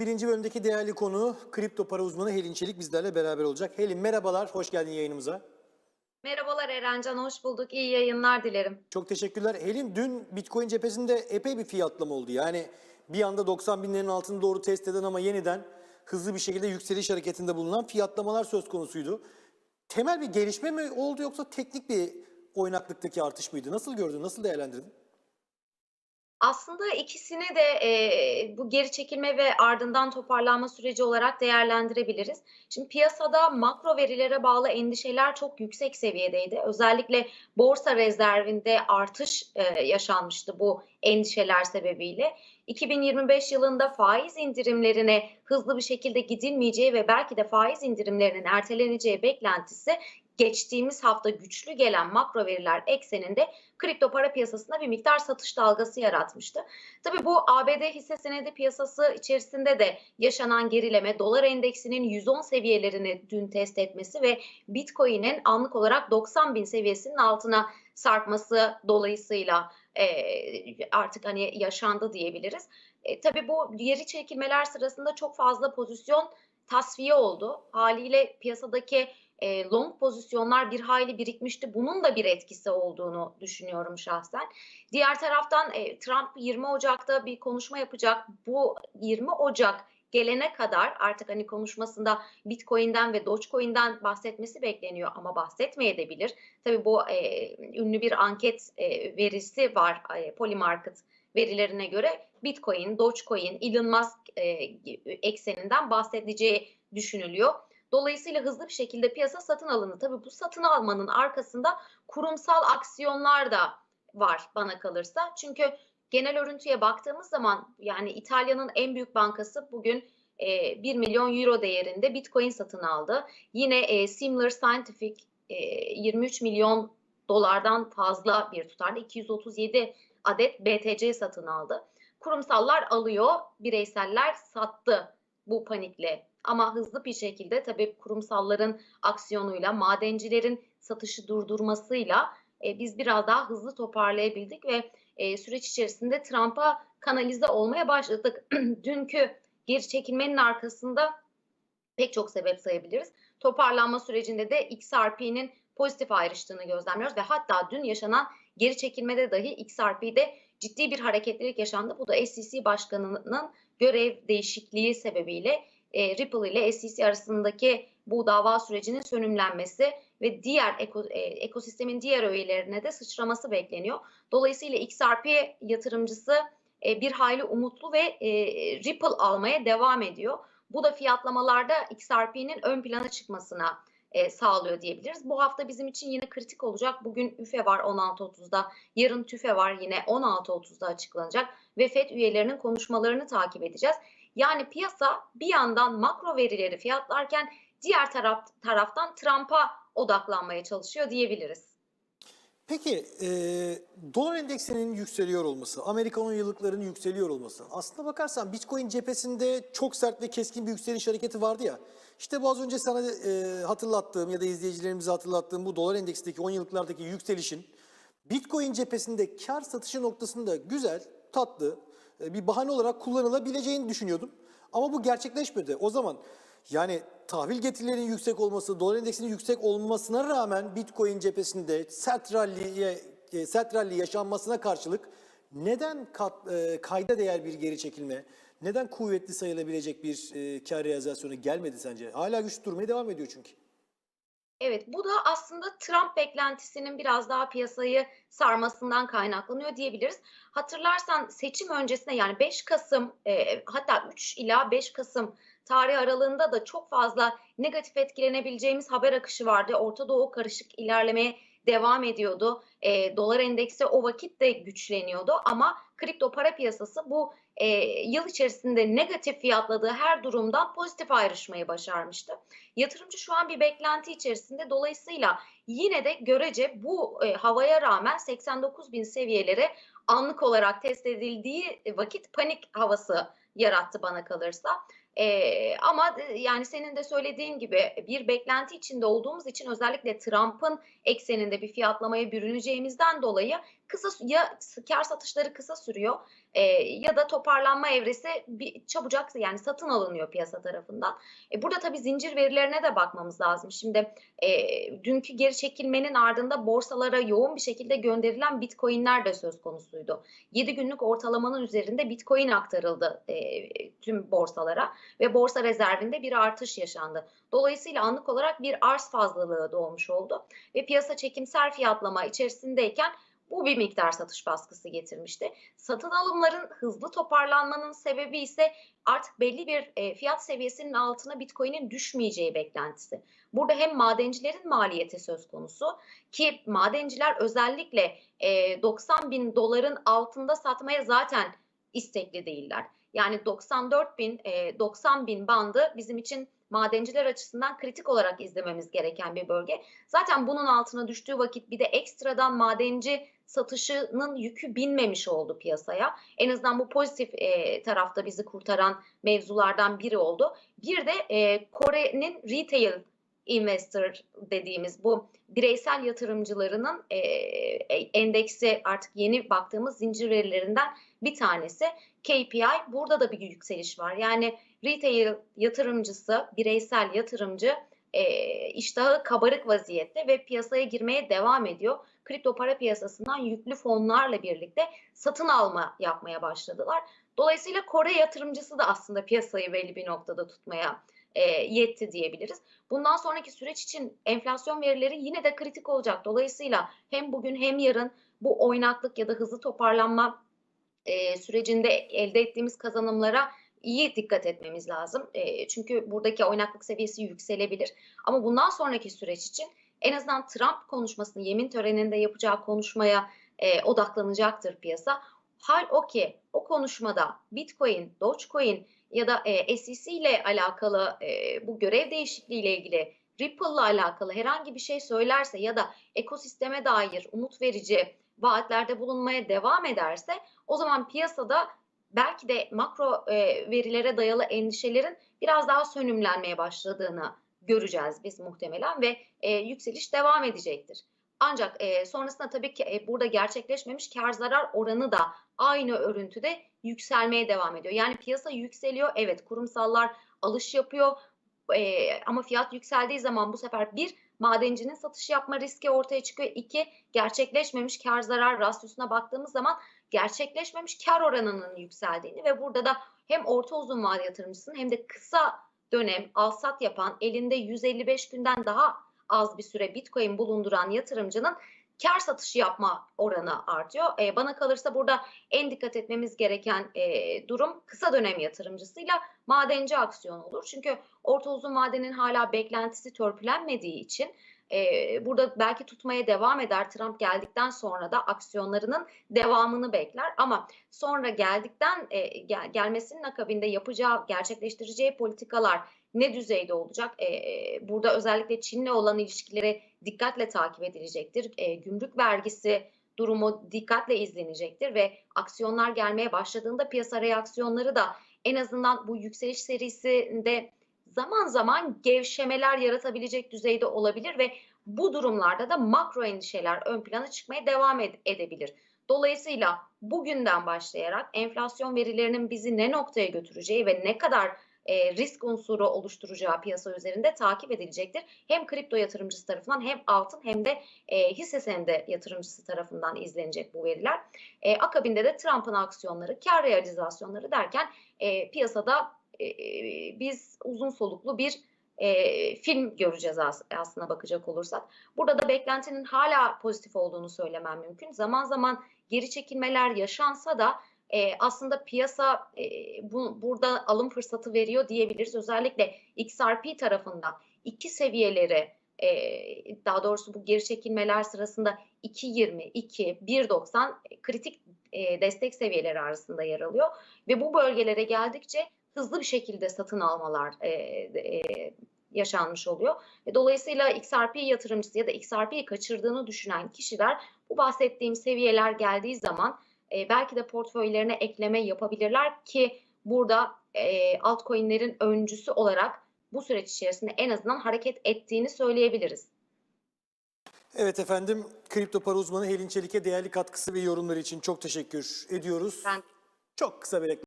Birinci bölümdeki değerli konu kripto para uzmanı Helin Çelik bizlerle beraber olacak. Helin merhabalar, hoş geldin yayınımıza. Merhabalar Erencan, hoş bulduk. İyi yayınlar dilerim. Çok teşekkürler. Helin dün Bitcoin cephesinde epey bir fiyatlama oldu. Yani bir anda 90 binlerin altını doğru test eden ama yeniden hızlı bir şekilde yükseliş hareketinde bulunan fiyatlamalar söz konusuydu. Temel bir gelişme mi oldu yoksa teknik bir oynaklıktaki artış mıydı? Nasıl gördün, nasıl değerlendirdin? Aslında ikisini de e, bu geri çekilme ve ardından toparlanma süreci olarak değerlendirebiliriz. Şimdi piyasada makro verilere bağlı endişeler çok yüksek seviyedeydi. Özellikle borsa rezervinde artış e, yaşanmıştı bu endişeler sebebiyle. 2025 yılında faiz indirimlerine hızlı bir şekilde gidilmeyeceği ve belki de faiz indirimlerinin erteleneceği beklentisi geçtiğimiz hafta güçlü gelen makro veriler ekseninde kripto para piyasasında bir miktar satış dalgası yaratmıştı. Tabii bu ABD hisse senedi piyasası içerisinde de yaşanan gerileme, dolar endeksinin 110 seviyelerini dün test etmesi ve Bitcoin'in anlık olarak 90 bin seviyesinin altına sarkması dolayısıyla e, artık hani yaşandı diyebiliriz. E, tabii bu geri çekilmeler sırasında çok fazla pozisyon tasfiye oldu. Haliyle piyasadaki e, long pozisyonlar bir hayli birikmişti. Bunun da bir etkisi olduğunu düşünüyorum şahsen. Diğer taraftan e, Trump 20 Ocak'ta bir konuşma yapacak. Bu 20 Ocak gelene kadar artık hani konuşmasında Bitcoin'den ve Dogecoin'den bahsetmesi bekleniyor ama bahsetmeyebilir. Tabii bu e, ünlü bir anket e, verisi var e, Polymarket verilerine göre Bitcoin, Dogecoin, Elon Musk e, ekseninden bahsedeceği düşünülüyor. Dolayısıyla hızlı bir şekilde piyasa satın alındı. Tabii bu satın almanın arkasında kurumsal aksiyonlar da var bana kalırsa. Çünkü genel örüntüye baktığımız zaman yani İtalya'nın en büyük bankası bugün e, 1 milyon euro değerinde Bitcoin satın aldı. Yine e, Simler Scientific e, 23 milyon dolardan fazla bir tutarda 237 adet BTC satın aldı. Kurumsallar alıyor, bireyseller sattı bu panikle ama hızlı bir şekilde tabii kurumsalların aksiyonuyla, madencilerin satışı durdurmasıyla e, biz biraz daha hızlı toparlayabildik ve e, süreç içerisinde Trump'a kanalize olmaya başladık. Dünkü geri çekilmenin arkasında pek çok sebep sayabiliriz. Toparlanma sürecinde de XRP'nin pozitif ayrıştığını gözlemliyoruz ve hatta dün yaşanan geri çekilmede dahi XRP'de ciddi bir hareketlilik yaşandı. Bu da SEC başkanının görev değişikliği sebebiyle e, Ripple ile SEC arasındaki bu dava sürecinin sönümlenmesi ve diğer eko, e, ekosistemin diğer öğelerine de sıçraması bekleniyor. Dolayısıyla XRP yatırımcısı e, bir hayli umutlu ve e, Ripple almaya devam ediyor. Bu da fiyatlamalarda XRP'nin ön plana çıkmasına e, sağlıyor diyebiliriz. Bu hafta bizim için yine kritik olacak. Bugün üfe var 16.30'da, yarın tüfe var yine 16.30'da açıklanacak ve FED üyelerinin konuşmalarını takip edeceğiz. Yani piyasa bir yandan makro verileri fiyatlarken diğer taraf, taraftan Trump'a odaklanmaya çalışıyor diyebiliriz. Peki e, dolar endeksinin yükseliyor olması, Amerikan 10 yıllıklarının yükseliyor olması. Aslında bakarsan Bitcoin cephesinde çok sert ve keskin bir yükseliş hareketi vardı ya. İşte bu az önce sana e, hatırlattığım ya da izleyicilerimize hatırlattığım bu dolar endeksindeki 10 yıllıklardaki yükselişin Bitcoin cephesinde kar satışı noktasında güzel, tatlı bir bahane olarak kullanılabileceğini düşünüyordum. Ama bu gerçekleşmedi. O zaman yani tahvil getirilerinin yüksek olması, dolar endeksinin yüksek olmasına rağmen Bitcoin cephesinde sert ralliye, e, sert rally yaşanmasına karşılık neden kat, e, kayda değer bir geri çekilme, neden kuvvetli sayılabilecek bir e, kar realizasyonu gelmedi sence? Hala güçlü durmaya devam ediyor çünkü. Evet, bu da aslında Trump beklentisinin biraz daha piyasayı sarmasından kaynaklanıyor diyebiliriz. Hatırlarsan seçim öncesinde yani 5 Kasım e, hatta 3 ila 5 Kasım tarih aralığında da çok fazla negatif etkilenebileceğimiz haber akışı vardı. Orta Doğu karışık ilerlemeye devam ediyordu. E, dolar endeksi o vakit de güçleniyordu ama kripto para piyasası bu e, yıl içerisinde negatif fiyatladığı her durumdan pozitif ayrışmayı başarmıştı. Yatırımcı şu an bir beklenti içerisinde dolayısıyla yine de görece bu e, havaya rağmen 89 bin seviyeleri anlık olarak test edildiği vakit panik havası yarattı bana kalırsa. Ee, ama yani senin de söylediğin gibi bir beklenti içinde olduğumuz için özellikle Trump'ın ekseninde bir fiyatlamaya bürüneceğimizden dolayı kısa ya kar satışları kısa sürüyor e, ya da toparlanma evresi bir çabucak yani satın alınıyor piyasa tarafından. E, burada tabii zincir verilerine de bakmamız lazım. Şimdi e, dünkü geri çekilmenin ardında borsalara yoğun bir şekilde gönderilen bitcoinler de söz konusuydu. 7 günlük ortalamanın üzerinde bitcoin aktarıldı e, tüm borsalara ve borsa rezervinde bir artış yaşandı. Dolayısıyla anlık olarak bir arz fazlalığı doğmuş oldu ve piyasa çekimsel fiyatlama içerisindeyken bu bir miktar satış baskısı getirmişti. Satın alımların hızlı toparlanmanın sebebi ise artık belli bir e, fiyat seviyesinin altına Bitcoin'in düşmeyeceği beklentisi. Burada hem madencilerin maliyeti söz konusu ki madenciler özellikle e, 90 bin doların altında satmaya zaten istekli değiller. Yani 94 bin, e, 90 bin bandı bizim için madenciler açısından kritik olarak izlememiz gereken bir bölge. Zaten bunun altına düştüğü vakit bir de ekstradan madenci satışının yükü binmemiş oldu piyasaya. En azından bu pozitif e, tarafta bizi kurtaran mevzulardan biri oldu. Bir de e, Kore'nin retail investor dediğimiz bu bireysel yatırımcılarının e, endeksi artık yeni baktığımız zincir verilerinden bir tanesi. KPI burada da bir yükseliş var. Yani retail yatırımcısı, bireysel yatırımcı e, iştahı kabarık vaziyette ve piyasaya girmeye devam ediyor. Kripto para piyasasından yüklü fonlarla birlikte satın alma yapmaya başladılar. Dolayısıyla Kore yatırımcısı da aslında piyasayı belli bir noktada tutmaya e, yetti diyebiliriz. Bundan sonraki süreç için enflasyon verileri yine de kritik olacak. Dolayısıyla hem bugün hem yarın bu oynaklık ya da hızlı toparlanma e, sürecinde elde ettiğimiz kazanımlara iyi dikkat etmemiz lazım. E, çünkü buradaki oynaklık seviyesi yükselebilir. Ama bundan sonraki süreç için en azından Trump konuşmasını yemin töreninde yapacağı konuşmaya e, odaklanacaktır piyasa. Hal o ki o konuşmada Bitcoin, Dogecoin ya da e, SEC ile alakalı e, bu görev değişikliği ile ilgili Ripple ile alakalı herhangi bir şey söylerse ya da ekosisteme dair umut verici vaatlerde bulunmaya devam ederse o zaman piyasada belki de makro e, verilere dayalı endişelerin biraz daha sönümlenmeye başladığını göreceğiz biz muhtemelen ve e, yükseliş devam edecektir. Ancak e, sonrasında tabii ki e, burada gerçekleşmemiş kar zarar oranı da aynı örüntüde yükselmeye devam ediyor. Yani piyasa yükseliyor. Evet kurumsallar alış yapıyor. E, ama fiyat yükseldiği zaman bu sefer bir madencinin satış yapma riski ortaya çıkıyor. İki gerçekleşmemiş kar zarar rasyosuna baktığımız zaman gerçekleşmemiş kar oranının yükseldiğini ve burada da hem orta uzun vade yatırımcısının hem de kısa dönem alsat yapan elinde 155 günden daha az bir süre Bitcoin bulunduran yatırımcının kar satışı yapma oranı artıyor. E, bana kalırsa burada en dikkat etmemiz gereken e, durum kısa dönem yatırımcısıyla madenci aksiyon olur. Çünkü orta uzun vadenin hala beklentisi törpülenmediği için e, burada belki tutmaya devam eder. Trump geldikten sonra da aksiyonlarının devamını bekler. Ama sonra geldikten e, gel, gelmesinin akabinde yapacağı, gerçekleştireceği politikalar ne düzeyde olacak? E, burada özellikle Çin'le olan ilişkileri dikkatle takip edilecektir. E, gümrük vergisi durumu dikkatle izlenecektir ve aksiyonlar gelmeye başladığında piyasa reaksiyonları da en azından bu yükseliş serisinde zaman zaman gevşemeler yaratabilecek düzeyde olabilir ve bu durumlarda da makro endişeler ön plana çıkmaya devam ed- edebilir. Dolayısıyla bugünden başlayarak enflasyon verilerinin bizi ne noktaya götüreceği ve ne kadar e, risk unsuru oluşturacağı piyasa üzerinde takip edilecektir. Hem kripto yatırımcısı tarafından hem altın hem de e, hisse senedi yatırımcısı tarafından izlenecek bu veriler. E, akabinde de Trump'ın aksiyonları, kar realizasyonları derken e, piyasada biz uzun soluklu bir e, film göreceğiz as- aslına bakacak olursak. Burada da beklentinin hala pozitif olduğunu söylemem mümkün. Zaman zaman geri çekilmeler yaşansa da e, aslında piyasa e, bu, burada alım fırsatı veriyor diyebiliriz. Özellikle XRP tarafında iki seviyeleri e, daha doğrusu bu geri çekilmeler sırasında 2.20, 2, 1.90 kritik e, destek seviyeleri arasında yer alıyor ve bu bölgelere geldikçe hızlı bir şekilde satın almalar e, e, yaşanmış oluyor. Ve dolayısıyla XRP yatırımcısı ya da XRP'yi kaçırdığını düşünen kişiler bu bahsettiğim seviyeler geldiği zaman e, belki de portföylerine ekleme yapabilirler ki burada e, altcoin'lerin öncüsü olarak bu süreç içerisinde en azından hareket ettiğini söyleyebiliriz. Evet efendim, kripto para uzmanı Helin Çelik'e değerli katkısı ve yorumları için çok teşekkür ediyoruz. Ben Çok kısa bir reklam.